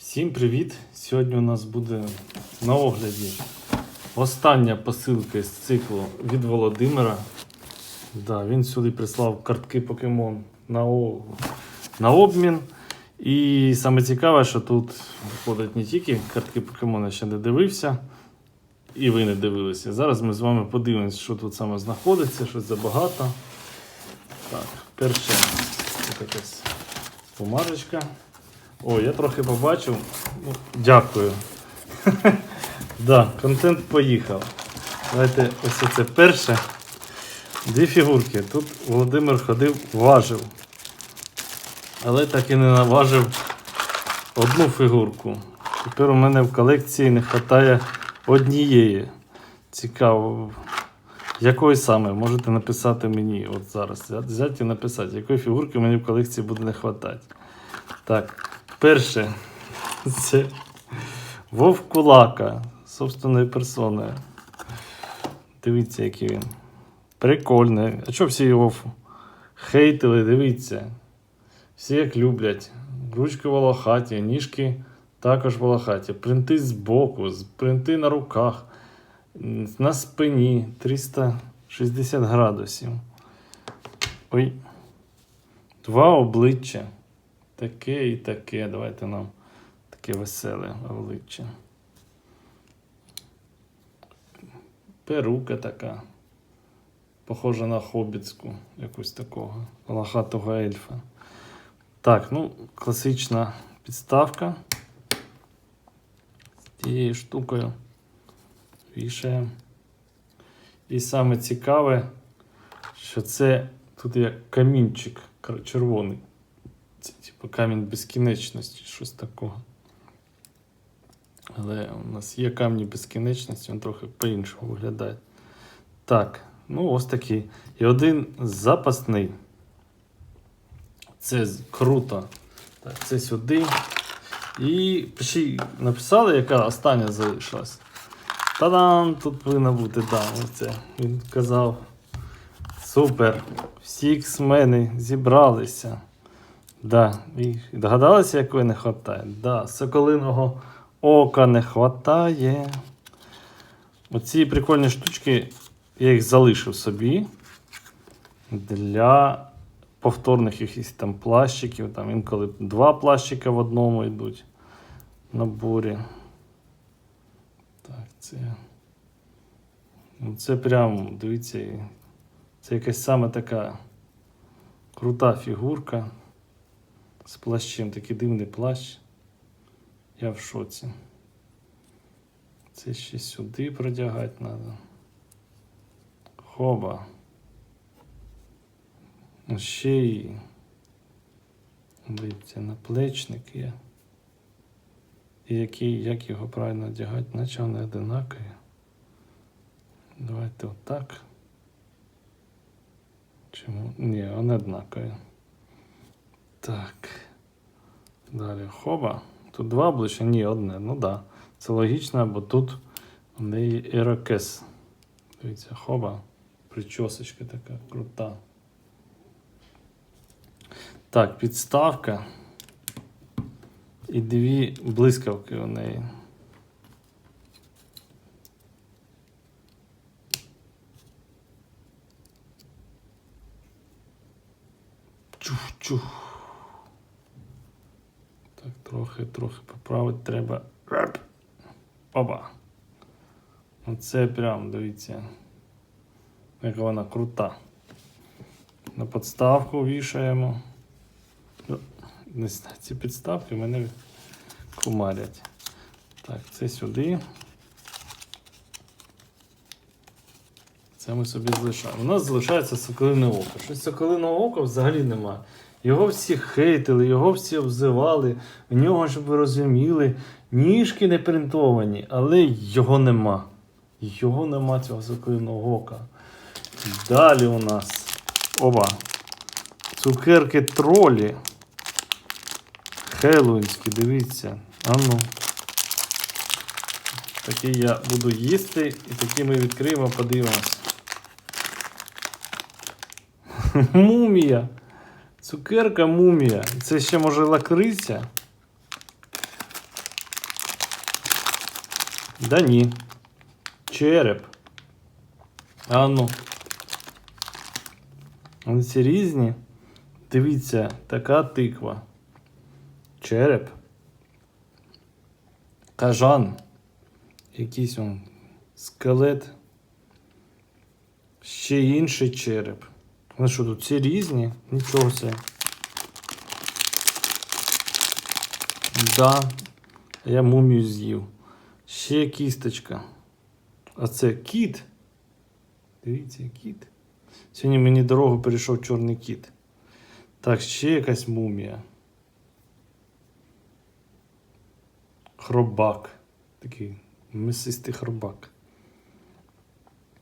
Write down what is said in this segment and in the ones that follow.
Всім привіт! Сьогодні у нас буде на огляді остання посилка з циклу від Володимира. Да, він сюди прислав картки покемон на, о... на обмін. І саме цікаве, що тут входять не тільки картки покемон, ще не дивився. І ви не дивилися. Зараз ми з вами подивимося, що тут саме знаходиться, що забагато. Так, перше, тут якась бумажечка. О, я трохи побачив. Ну, дякую. да, контент поїхав. Давайте ось це перше. Дві фігурки. Тут Володимир ходив, важив. Але так і не наважив одну фігурку. Тепер у мене в колекції не вистачає однієї. Цікаво. Якої саме? Можете написати мені от зараз. Взяти і написати, якої фігурки мені в колекції буде не вистачати. Так, перше. Це Вовк Кулака собственною персоною. Дивіться, який він. Прикольний. А чого всі його хейтили? Дивіться. Всі як люблять. Ручки волохаті, ніжки також волохаті. Принти з- принти на руках, на спині 360 градусів. Ой. Два обличчя. Таке і таке. Давайте нам таке веселе обличчя. Перука така. Похожа на хобітську, якусь такого лохатого ельфа. Так, ну, класична підставка. З тією штукою вішаємо. І саме цікаве, що це тут є камінчик червоний. Типу камінь безкінечності, щось такого. Але у нас є камні безкінечності, він трохи по-іншому виглядає. Так, ну ось такий. І один запасний. Це круто. Так, це сюди. І ще написали, яка остання залишилась. Та-дам! Тут повинна бути, да, оце. Він казав. Супер! Всі іксмени зібралися. Да. І догадалися, якої не вистачає? Да, соколиного ока не вистачає. Оці прикольні штучки, я їх залишив собі для повторних якихось там плащиків. Там інколи два плащика в одному йдуть наборі. Так, це. Ну, це прям, дивіться, це якась саме така крута фігурка з плащем, такий дивний плащ. Я в шоці. Це ще сюди продягати треба. Хоба. Ну, Ще й. Дивіться, наплечник є. І який, як його правильно одягати, наче вони одинакові. Давайте отак. Чому? Ні, вони однакові. Так. Далі хоба. Тут два обличчя? Ні, одне. Ну так. Да. Це логічно, бо тут у неї ерокес. Дивіться, хоба. Причосочка така крута. Так, підставка. І дві блискавки у неї. Чух-чух. Так, трохи, трохи поправити треба. Опа. Оце прям, дивіться. Яка вона крута. На подставку вішаємо. Ну, Не ці підставки мене кумарять. Так, це сюди. Це ми собі залишаємо. У нас залишається соколине око. Щось соколиного ока взагалі нема. Його всі хейтили, його всі обзивали. У нього, щоб ви розуміли, ніжки не принтовані, але його нема. Його нема цього соколиного ока. Далі у нас. Оба. Цукерки тролі. Хеллоуінські, дивіться. А ну. Такі я буду їсти і такі ми відкриємо, подивимось. Мумія. Цукерка мумія. Це ще може лакриця. Да ні. Череп. А ну. Вони всі різні. Дивіться, така тиква. Череп. Кажан. Якийсь он скелет. Ще інший череп. Вони що тут всі різні? Нічого себе. Да. Я мумію з'їв. Ще кісточка. А це кіт. Дивіться, кіт. Сьогодні мені дорогу перейшов чорний кіт. Так, ще якась мумія. Хробак. Такий мисистий хробак.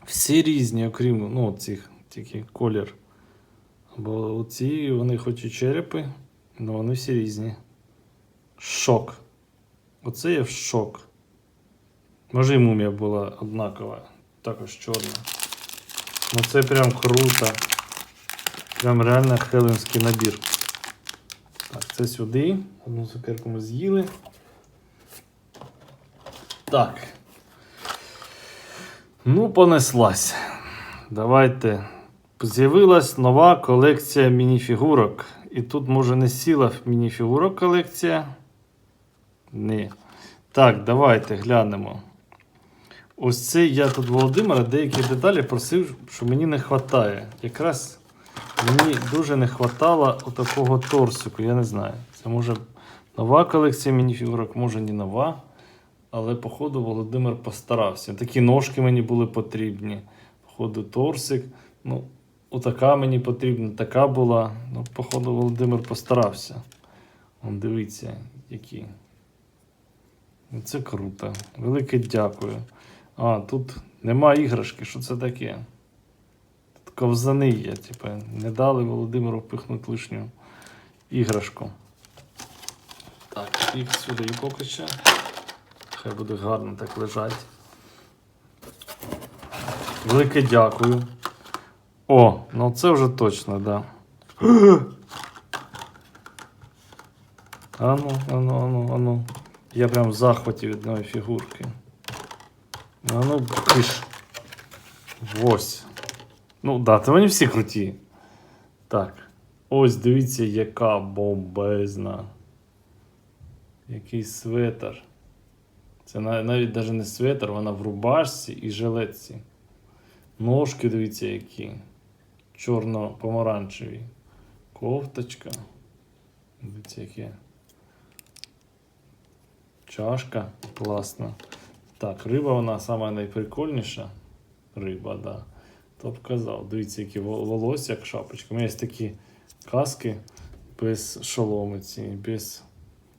Всі різні, окрім ну, цих, тільки колір. Бо оці вони хоч і черепи, але вони всі різні. Шок. Оце в шок. Може і мумія була однакова, також чорна. Ну це прям круто. Прям реально хеленський набір. Так, це сюди. Одну цукерку ми з'їли. Так. Ну, понеслась. Давайте. З'явилась нова колекція мініфігурок. І тут, може, не сіла мініфігурок колекція. Ні. Так, давайте глянемо. Ось цей я тут Володимира деякі деталі просив, що мені не вистачає. Якраз мені дуже не вистачало такого торсику, я не знаю. Це може нова колекція мініфігурок, може не нова. Але, походу, Володимир постарався. Такі ножки мені були потрібні. Походу, торсик. Ну, отака мені потрібна, така була. Ну, походу, Володимир постарався. Вон, дивіться, які. Ну, Це круто. Велике дякую. А, тут нема іграшки, що це таке? Тут ковзани є, типу, не дали Володимиру впихнути лишню іграшку. Так, їх сюди і поки ще. Хай буде гарно так лежать. Велике дякую. О, ну це вже точно, да. Ану, ану, ану, ану. Я прям в захваті від одної фігурки. А ну, киш. Ось. Ну, да, то вони всі круті. Так. Ось дивіться, яка бомбезна. Який светр. Це нав- навіть навіть не светр, вона в рубашці і жилетці. Ножки, дивіться, які. Чорно-помаранчеві. Кофточка. Дивіться, яке. Чашка класна. Так, риба вона сама найприкольніша. Риба, да. То б казав. Дивіться, які волосся, як шапочка. У мене є такі каски без шоломиці, без.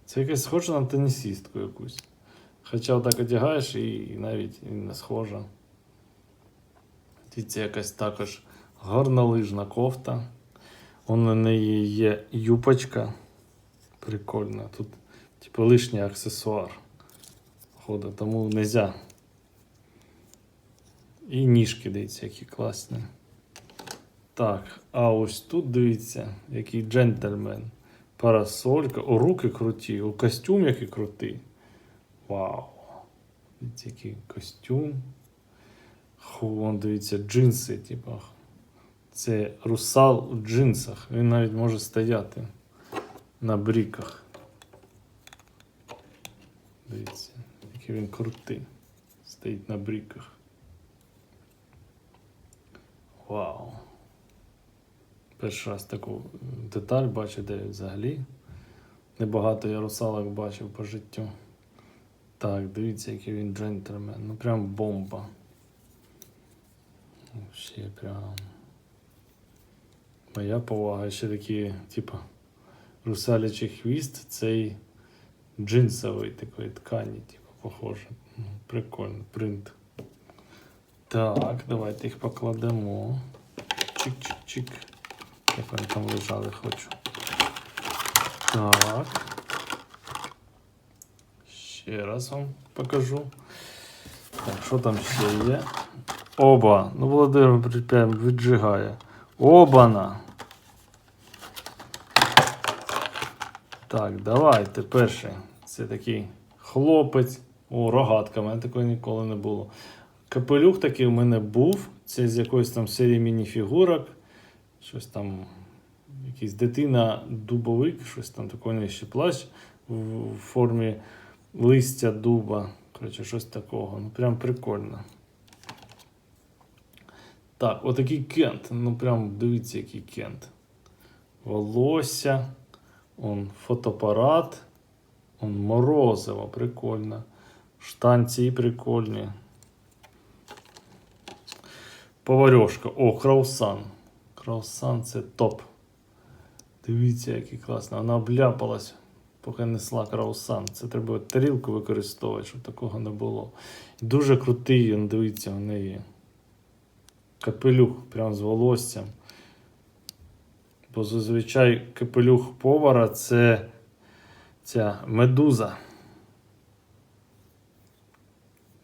Це якесь схоже на тенісістку якусь. Хоча отак одягаєш і, навіть не схожа. Дивіться, якась також горнолижна кофта. Вон на неї є юпочка. Прикольна. Тут, типу, лишній аксесуар. Хода, тому не можна. І ніжки, дивіться, які класні. Так, а ось тут дивіться, який джентльмен. Парасолька. О, руки круті, о, костюм який крутий. Вау. Дивіться, який костюм. Вон, дивіться, джинси, типу. Це русал в джинсах. Він навіть може стояти на бріках. Дивіться, який він крутий. Стоїть на бріках. Вау. Перший раз таку деталь бачу, де взагалі. Небагато я русалок бачив по життю. Так, дивіться, який він джентльмен. Ну прям бомба. Ще прям. Моя повага. Ще такі, типа, русалячий хвіст, цей джинсовий такої ткані, типу, похоже. Ну, Прикольно, принт. Так, давайте їх покладемо. Чик-чик-чик. Як вони там лежали, хочу. Так. Ще раз вам покажу. Так, що там ще є? Оба. Ну, Володимир прям віджигає. Обана. Так, давайте перший. Це такий хлопець О, рогатка, в мене такої ніколи не було. Капелюх такий у мене був. Це з якоїсь там серії мініфігурок. Щось там, якийсь дитина дубовик, щось там такий ще плащ в формі листя дуба. Коротше, щось такого. Ну, прям прикольно. Так, отакий кент. Ну, прям дивіться, який кент. Волосся, он фотоапарат, он морозиво, прикольно. Штанці прикольні. Поварьошка. О, краусан. Краусан це топ. Дивіться, який класно. Вона обляпалась, поки несла краусан. Це треба тарілку використовувати, щоб такого не було. Дуже крутий, дивіться, у неї. Капелюх прям з волоссям. Бо зазвичай капелюх повара це ця медуза.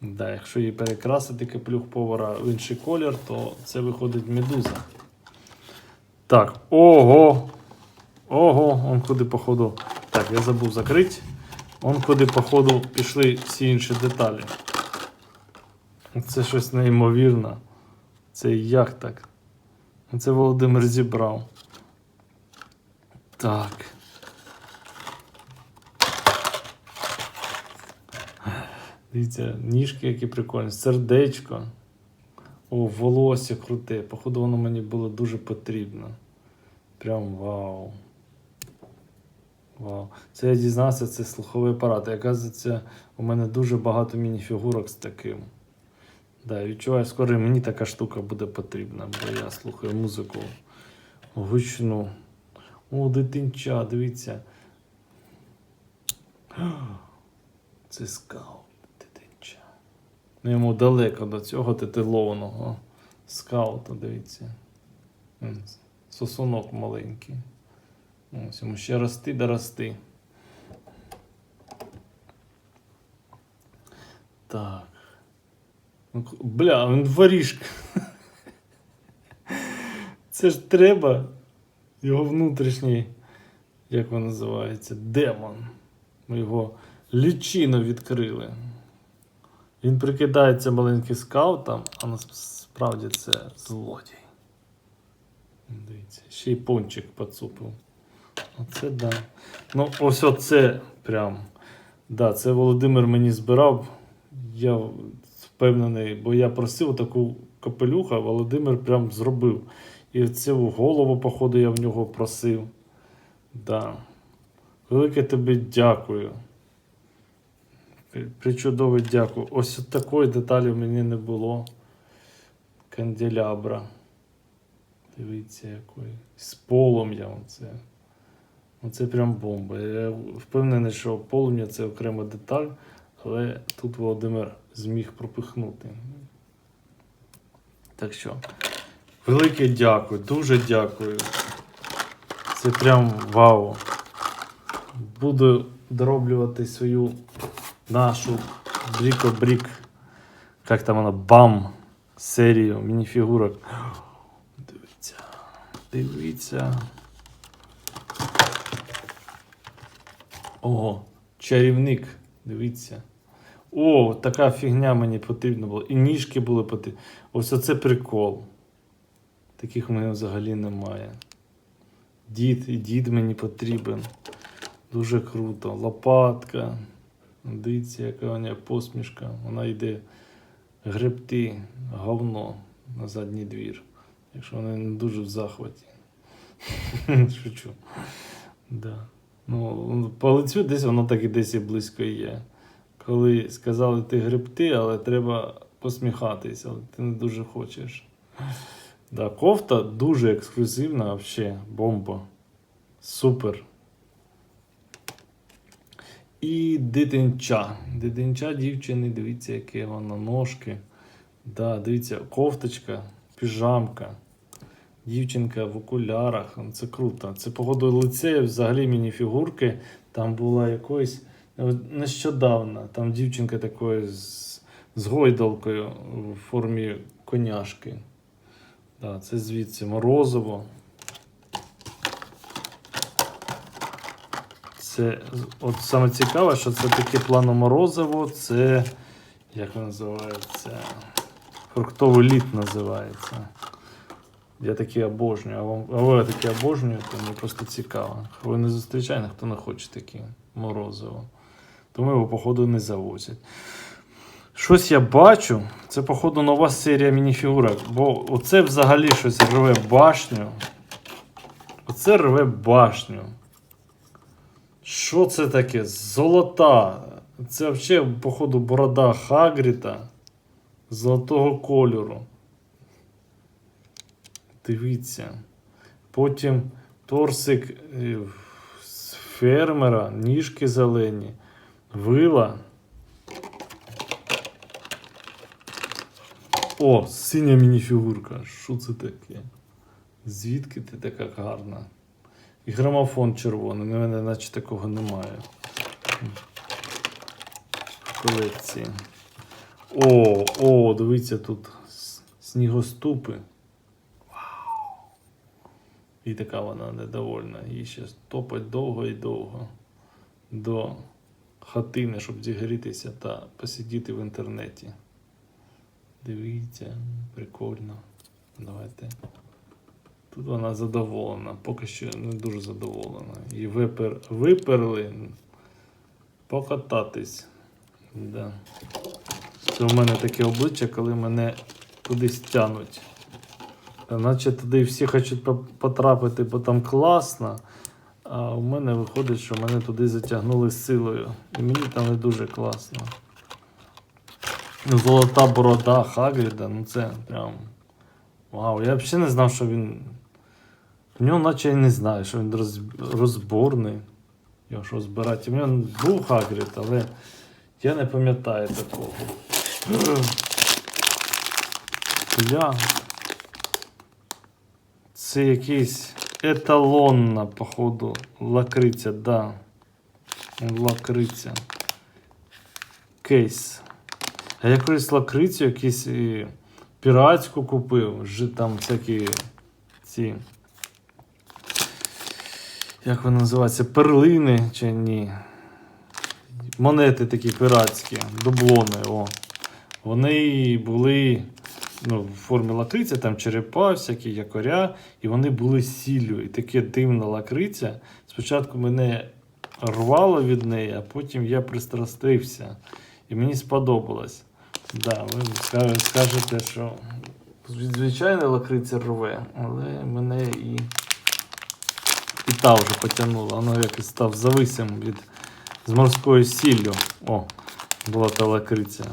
Да, якщо її перекрасити капелюх повара в інший колір, то це виходить медуза. Так, ого! Ого, он куди походу. Так, я забув закрити. Он куди, походу, пішли всі інші деталі. Це щось неймовірне. Це як так? Це Володимир зібрав. Так. Дивіться, ніжки які прикольні, сердечко. О, волосся круте. Походу, воно мені було дуже потрібно. Прям вау. Вау. Це я дізнався, це слуховий апарат. Оказується, у мене дуже багато мініфігурок з таким. Да, відчуваю, скоро мені така штука буде потрібна, бо я слухаю музику гучну. О, дитинча, дивіться. Це скаут, дитинча. Ну, йому далеко до цього титулованого скаута, дивіться. Сосунок маленький. Ось йому ще рости да рости. Так. Ну, Бля, він воріжка. Це ж треба. Його внутрішній, як він називається, демон. Ми його лічину відкрили. Він прикидається маленьким скаутом, а насправді це злодій. Дивіться, ще й пончик поцупив. Оце да. Ну, ось оце прям. Да, це Володимир мені збирав. Я впевнений, бо я просив таку капелюха, Володимир прям зробив. І цю голову, походу, я в нього просив. Да. Велике тобі дякую. При- Причудове дякую. Ось такої деталі в мені не було. Канделябра. Дивіться, якої. З полум'ям це. Оце прям бомба. Я впевнений, що полум'я це окрема деталь, але тут Володимир зміг пропихнути. Так що, велике дякую, дуже дякую. Це прям вау. Буду дороблювати свою нашу бріко-брік. Як там вона? Бам! Серію мініфігурок. Дивіться. Дивіться. Ого, чарівник. Дивіться. О, така фігня мені потрібна була. І ніжки були потрібні. Ось оце прикол. Таких в мене взагалі немає. Дід дід мені потрібен. Дуже круто. Лопатка. Дивіться, яка у неї посмішка. Вона йде гребти говно на задній двір. Якщо вона не дуже в захваті. Шучу. Да. Ну, по лицю десь воно так і десь і близько є. Коли сказали ти гребти, але треба посміхатися, але ти не дуже хочеш. Да, кофта дуже ексклюзивна, взагалі, бомба. Супер. І дитинча. Дитинча дівчини, дивіться, які вона ножки. Да, дивіться, кофточка, піжамка. Дівчинка в окулярах. Ну, Це круто. Це погоду лицею, взагалі мініфігурки. Там була якоїсь нещодавно. Там дівчинка такою з, з гойдалкою в формі коняшки. Да, це звідси морозиво. Це от саме цікаве, що це таке планоморозиво, це як воно називається? Фруктовий лід називається. Я такі обожнюю, а ви такі обожнюєте, мені просто цікаво. Ви не зустрічаєте, хто не хоче такі морозиво. Тому його, походу, не завозять. Щось я бачу, це, походу, нова серія мініфігурок. Бо оце взагалі щось рве башню. Оце рве башню. Що це таке? Золота. Це взагалі, походу, борода Хагріта золотого кольору. Дивіться. Потім торсик е, з фермера, ніжки зелені, вила. О, синя мініфігурка. Що це таке? Звідки ти така гарна? І грамофон червоний, на мене наче такого немає. Колекції. О, о, дивіться тут снігоступи. Вау. І така вона недовольна. Їй ще топать довго і довго до хатини, щоб зігрітися та посидіти в інтернеті. Дивіться, прикольно. Давайте. Тут вона задоволена, поки що не дуже задоволена. І випер... виперли покататись. Да. Це в мене таке обличчя, коли мене кудись тянуть. Наче туди всі хочуть потрапити, бо там класно. А у мене виходить, що мене туди затягнули силою. І мені там не дуже класно. Золота борода Хагріда, ну це прям. Вау, я взагалі не знав, що він. В нього наче я не знаю, що він роз... розборний. Його що збирати. У нього був Хагрід, але я не пам'ятаю такого. Бля. Це якийсь еталонна, походу, лакриця, да. Лакриця. Кейс. А я колись лакрицю якусь і піратську купив. Там всякі ці. Як вони називаються? Перлини чи ні? Монети такі піратські, дублони. О. Вони були ну, в формі лакриця, там черепа, всякі якоря, і вони були сіллю. І таке дивна лакриця. Спочатку мене рвало від неї, а потім я пристрастився. І мені сподобалось. Да, ви скажете, що звичайно лакриця рве, але мене і, і та вже потягнула. Воно якось став зависим від з морською сіллю. О, була та лакриця.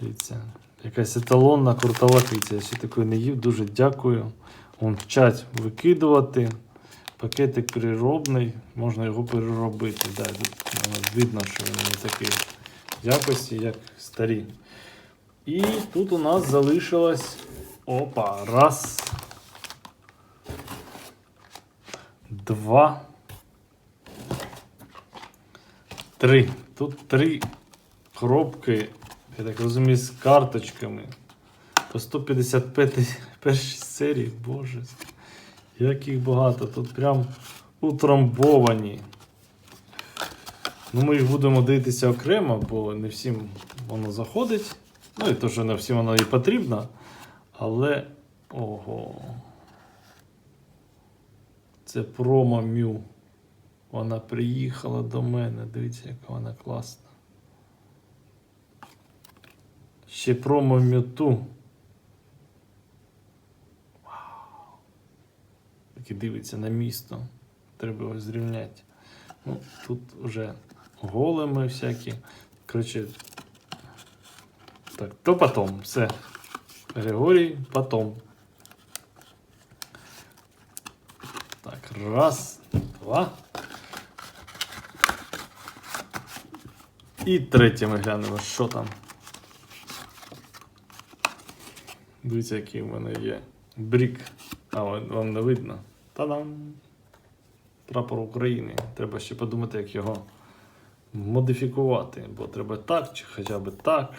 Дивіться. Якась еталонна крута лакриця. Я ще такої не їв. Дуже дякую. Вон вчать викидувати. Пакетик переробний, можна його переробити. Да, тут видно, що він не такий якості, як старі. І тут у нас залишилось. Опа, раз. Два. Три. Тут три коробки, я так розумію, з карточками. По 155 першій серії, боже. Як їх багато. Тут прям утрамбовані. Ну, ми їх будемо дивитися окремо, бо не всім воно заходить. Ну і то, що не всім воно і потрібно. Але. Ого. Це промо Мю. Вона приїхала до мене. Дивіться, яка вона класна. Ще промо Мюту. Такий дивиться на місто. Треба його зрівняти. Ну, тут вже голими всякі. Коротше. Так, то потом. Все. Григорій, потом. Так, раз, два. І третє ми глянемо, що там. Дивіться, який в мене є брік. А, вам не видно. Та-дам! Прапор України. Треба ще подумати, як його модифікувати. Бо треба так, чи хоча б так.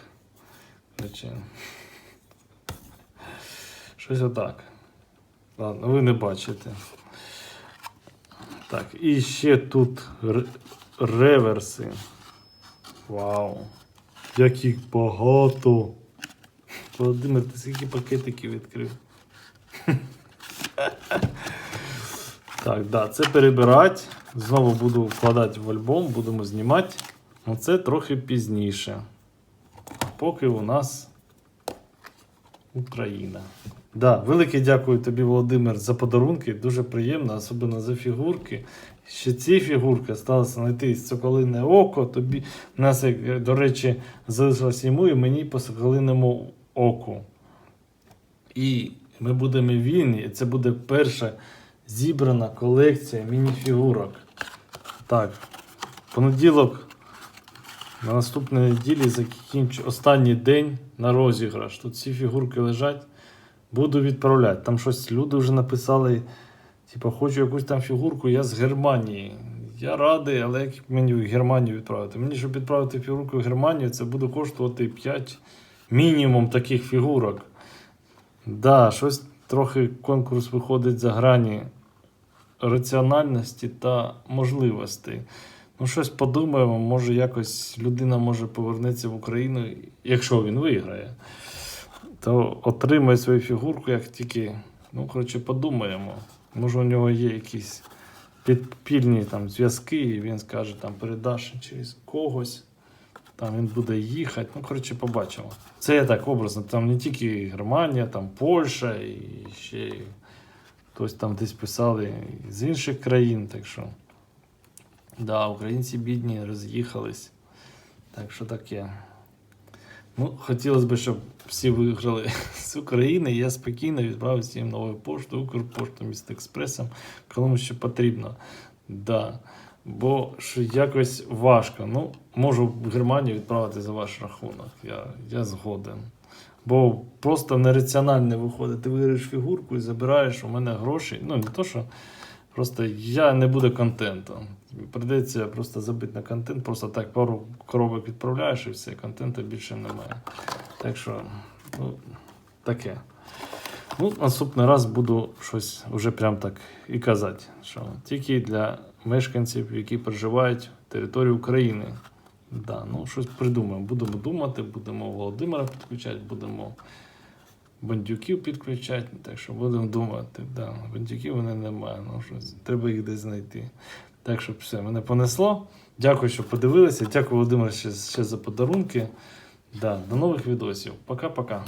Коротше, Щось отак. Ладно, ви не бачите. Так, і ще тут реверси. Вау! Як їх багато! Володимир, ти скільки пакетиків відкрив? Так, да, це перебирати. Знову буду вкладати в альбом, будемо знімати. Ну це трохи пізніше. Поки у нас Україна. Да, велике дякую тобі, Володимир, за подарунки. Дуже приємно, особливо за фігурки. Ще ці фігурки сталося знайти соколине око. Тобі у нас, до речі, залишилось йому і мені по соколиному оку. І ми будемо вільні. і Це буде перша зібрана колекція мініфігурок. Так, понеділок на наступній неділі закінчу останній день на розіграш. Тут всі фігурки лежать. Буду відправляти. Там щось люди вже написали. Типа, хочу якусь там фігурку, я з Германії. Я радий, але як мені в Германію відправити? Мені, щоб відправити фігурку в Германію, це буде коштувати 5 мінімум таких фігурок. Да, щось трохи конкурс виходить за грані раціональності та можливостей. Ну, щось подумаємо, може якось людина може повернеться в Україну, якщо він виграє, то отримає свою фігурку, як тільки, ну, коротше, подумаємо. Може, у нього є якісь підпільні там зв'язки, і він скаже, там передаш через когось. Там він буде їхати. Ну, коротше, побачимо. Це я так образно. Там не тільки Германія, там Польща і ще хтось там десь писали з інших країн. Так що, да, українці бідні роз'їхались. Так що таке. Ну, хотілося б, щоб всі виграли з України. Я спокійно відправив їм новою поштою, Укрпошту, міст експресом, кому що потрібно. Да. Бо що якось важко. Ну, можу в Германію відправити за ваш рахунок. Я, я згоден. Бо просто нераціонально виходить. Ти виграєш фігурку і забираєш у мене гроші. Ну, не то, що просто я не буде контенту. Придеться просто забити на контент, просто так пару коробок відправляєш і все, контенту більше немає. Так що, ну, таке. Ну, наступний раз буду щось вже прям так і казати, що тільки для мешканців, які проживають в території України. Да, ну, щось придумаємо. Будемо думати, будемо Володимира підключати, будемо бандюків підключати. Так що будемо думати. Да, бандюків вони немає. Ну, щось, треба їх десь знайти. Так що все, мене понесло. Дякую, що подивилися. Дякую, Володимир, ще, ще за подарунки. Да, до нових відосів. Пока-пока.